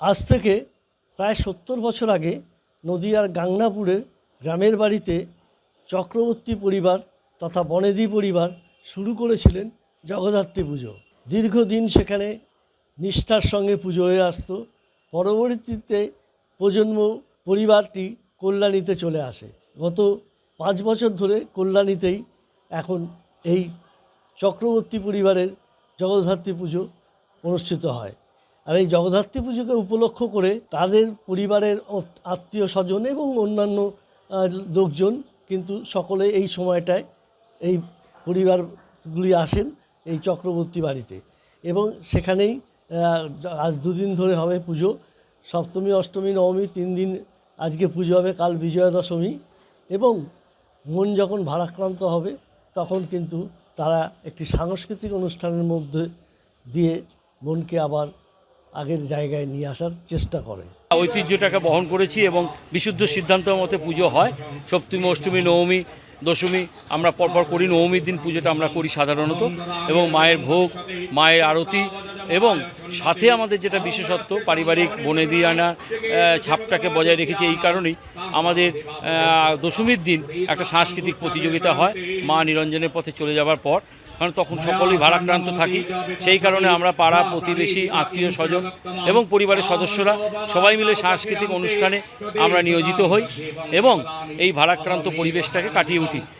আজ থেকে প্রায় সত্তর বছর আগে নদিয়ার গাংনাপুরের গ্রামের বাড়িতে চক্রবর্তী পরিবার তথা বনেদি পরিবার শুরু করেছিলেন জগদ্ধাত্রী পুজো। দীর্ঘদিন সেখানে নিষ্ঠার সঙ্গে পুজো হয়ে আসতো। পরবর্তীতে প্রজন্ম পরিবারটি কল্যাণীতে চলে আসে। গত পাঁচ বছর ধরে কল্যাণীতেই এখন এই চক্রবর্তী পরিবারের জগদ্ধাত্রী পুজো অনুষ্ঠিত হয়। আর এই জগদ্ধাত্রী পুজোকে উপলক্ষ করে তাদের পরিবারের আত্মীয় স্বজন এবং অন্যান্য লোকজন কিন্তু সকলে এই সময়টায় এই পরিবারগুলি আসেন এই চক্রবর্তী বাড়িতে। এবং সেখানেই আজ দুদিন ধরে হবে পুজো। সপ্তমী, অষ্টমী, নবমী তিন দিন আজকে পুজো হবে কাল বিজয়া দশমী এবং মন যখন ভারাক্রান্ত হবে, তখন কিন্তু তারা একটি সাংস্কৃতিক অনুষ্ঠানের মধ্যে দিয়ে মনকে আবার আগের জায়গায় নিয়ে আসার চেষ্টা করে। ঐতিহ্যটাকে বহন করেছি এবং বিশুদ্ধ সিদ্ধান্ত মতে পুজো হয়। সপ্তমী, অষ্টমী, নবমী, দশমী আমরা পরপর করি। নবমীর দিন পুজোটা আমরা করি সাধারণত। এবং মায়ের ভোগ, মায়ের আরতি এবং সাথে আমাদের যেটা বিশেষত্ব, পারিবারিক বনে দিয়ে আনা ছাপটাকে বজায় রেখেছি এই কারণেই আমাদের দশমীর দিন একটা সাংস্কৃতিক প্রতিযোগিতা হয়। মা নিরঞ্জনের পথে চলে যাওয়ার পর কারণ তখন সকলেই ভারাক্রান্ত থাকি। সেই কারণে আমরা পাড়া প্রতিবেশী, আত্মীয় স্বজন এবং পরিবারের সদস্যরা সবাই মিলে সাংস্কৃতিক অনুষ্ঠানে আমরা নিয়োজিত হই এবং এই ভারাক্রান্ত পরিবেশটাকে কাটিয়ে উঠি।